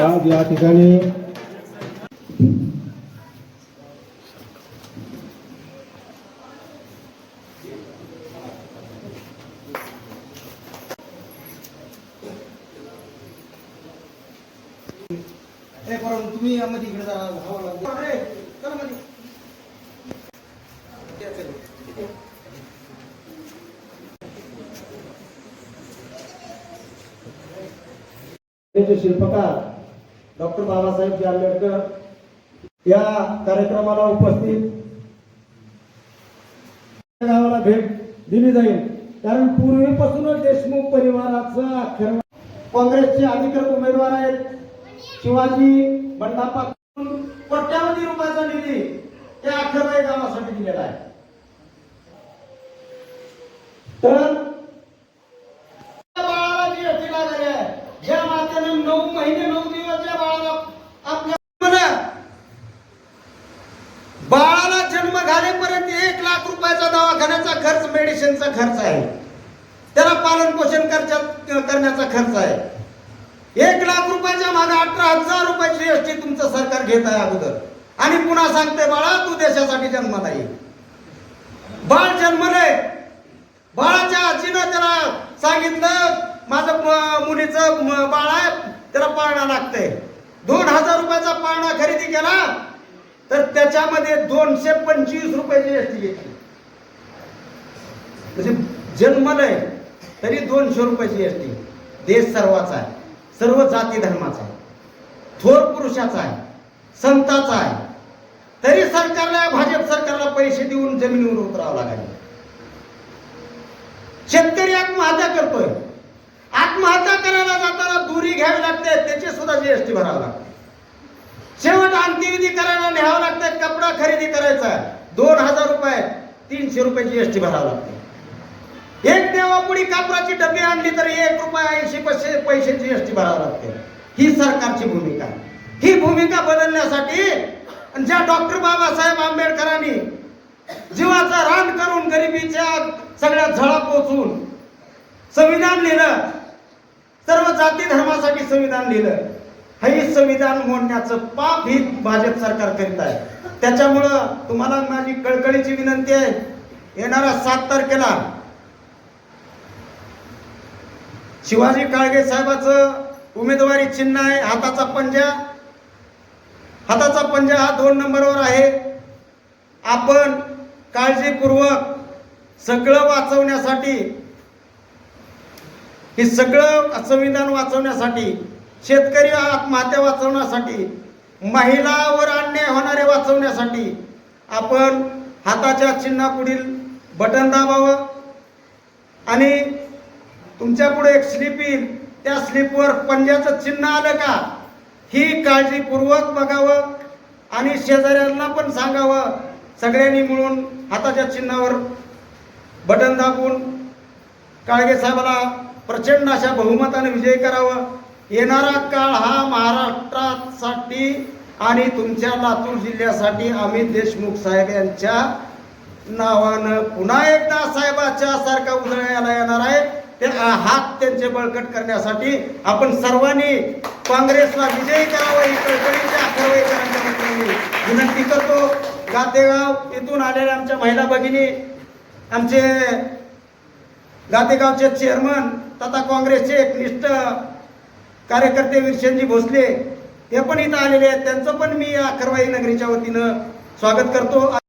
आज या ठिकाणी तुम्ही यामध्ये इकडे शिल्पकार डॉक्टर बाबासाहेब जे आंबेडकर या कार्यक्रमाला उपस्थित गावाला भेट दिली जाईल. कारण पूर्वीपासूनच देशमुख परिवाराचा अखेर काँग्रेसचे अधिकृत उमेदवार आहेत. शिवाजी बंडापा कोट्यावधी रुपयाचा निधी त्या अखेरबाई गावासाठी दिलेला आहे तर त्या बाळाला जी अटी लागली आहे ज्या मातेनं नऊ महिने नऊ दिवस ज्या बाळाला आपल्या म्हणा, बाळाला जन्म घालेपर्यंत एक लाख रुपयाचा दवाखान्याचा खर्च मेडिसिनचा खर्च आहे. त्याला पालन पोषण खर्च करण्याचा खर्च आहे. एक लाख रुपयाच्या मागे अठरा हजार रुपयाची एसटी तुमचं सरकार घेत आहे अगोदर. आणि पुन्हा सांगते बाळा तू देशासाठी जन्माला ये बाळ जन्मले. बाळाच्या आजीनं त्याला सांगितलं माझं मुलीचं बाळ आहे त्याला पाळणा लागतंय. दोन हजार रुपयाचा पाळणा खरेदी केला तर त्याच्यामध्ये दोनशे पंचवीस रुपयाची एसटी घेतली. म्हणजे जन्मलंय तरी दोनशे रुपयाची एसटी देश सर्वाचा आहे. सर्व जाती धर्माचा आहे. थोर पुरुषाचा आहे. संताचा आहे. तरी सरकारला भाजप सरकारला पैसे देऊन जमिनीवर उतरावं लागेल शेतकरी आत्महत्या करतोय. आत्महत्या करायला जाताना दुरी घ्यावी लागते त्याची सुद्धा जीएसटी भरावं लागते. शेवट अंत्यविधी करायला न्यावं लागतंय कपडा खरेदी करायचा. दोन हजार रुपये तीनशे रुपये जीएसटी भरावं लागते. एक देवापुडी कापराची डबी आणली तर एक रुपये ऐंशी पैसे पैसे टी भरावं लागते. ही सरकारची भूमिका. ही भूमिका बदलण्यासाठी आणि ज्या डॉक्टर बाबासाहेब आंबेडकरांनी जीवाचा रान करून गरिबीच्या सगळ्या झळा पोचून संविधान लिहिलं सर्व जाती धर्मासाठी संविधान लिहिलं हे संविधान मोडण्याचं पाप ही भाजप सरकार करीत आहे. त्याच्यामुळं तुम्हाला माझी कळकळीची विनंती आहे येणारा सात तारखेला शिवाजी काळगे साहेबाचं उमेदवारी चिन्ह आहे हाताचा पंजा. हाताचा पंजा हा दोन नंबरवर आहे. आपण काळजीपूर्वक सगळं वाचवण्यासाठी हे सगळं संविधान वाचवण्यासाठी शेतकरी आत्महत्या वाचवण्यासाठी महिलावर अन्याय होणारे वाचवण्यासाठी आपण हाताच्या चिन्हापुढील बटन दाबावं आणि तुमच्यापुढे एक स्लिप येईल. त्या स्लिपवर पंजाचं चिन्ह आलं का? ही काळजीपूर्वक बघावं आणि शेजाऱ्यांना पण सांगावं. सगळ्यांनी मिळून हाताच्या चिन्हावर बटन दाबून काळगे साहेबाला प्रचंड अशा बहुमताने विजय करावं. येणारा काळ हा महाराष्ट्रासाठी आणि तुमच्या लातूर जिल्ह्यासाठी अमित देशमुख साहेब यांच्या नावानं पुन्हा एकदा साहेबाच्या सारखा उजळायला ते हात त्यांचे बळकट करण्यासाठी आपण सर्वांनी काँग्रेसला विजयी करावं ही कळकळीच्या वतीने विनंती करतो. गातेगाव इथून आलेल्या आमच्या महिला भगिनी आमचे गातेगावचे चेअरमन तथा काँग्रेसचे एक निष्ठ कार्यकर्ते विरशनजी भोसले हे पण इथं आलेले आहेत. त्यांचं पण मी अखरवाई नगरीच्या वतीनं स्वागत करतो.